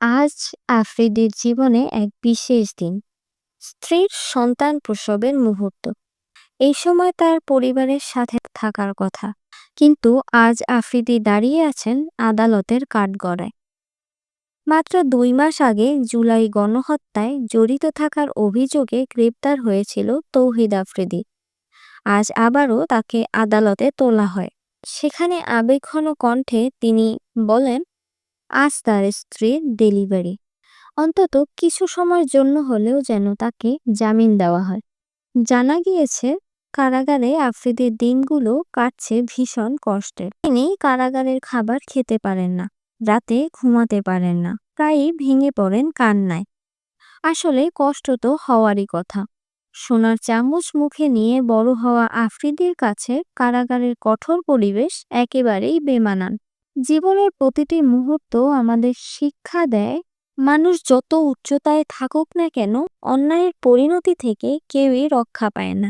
আজ আফ্রিদির জীবনে এক বিশেষ দিন, স্ত্রীর সন্তান প্রসবের মুহূর্ত। এই সময় তার পরিবারের সাথে থাকার কথা, কিন্তু আজ আফ্রিদি দাঁড়িয়ে আছেন আদালতের কাঠগড়ায়। মাত্র দুই মাস আগে জুলাই গণহত্যায় জড়িত থাকার অভিযোগে গ্রেপ্তার হয়েছিল তৌহিদ আফ্রিদি। আজ আবারও তাকে আদালতে তোলা হয়। সেখানে আবেগঘন কণ্ঠে তিনি বলেন আজ তার স্ত্রীর ডেলিভারি। অন্তত কিছু সময়ের জন্য হলেও যেন তাকে জামিন দেওয়া হয়। জানা গিয়েছে, কারাগারে আফ্রিদির দিনগুলো কাটছে ভীষণ কষ্টের তিনি কারাগারের খাবার খেতে পারেন না, রাতে ঘুমাতে পারেন না, প্রায়ই ভেঙে পড়েন কান্নায়। আসলে কষ্ট তো হওয়ারই কথা। সোনার চামচ মুখে নিয়ে বড় হওয়া আফ্রিদির কাছে কারাগারের কঠোর পরিবেশ একেবারেই বেমানান। জীবনের প্রতিটি মুহূর্ত আমাদের শিক্ষা দেয়। মানুষ যত উচ্চতায় থাকুক না কেন, অন্যায়ের পরিণতি থেকে কেউই রক্ষা পায় না।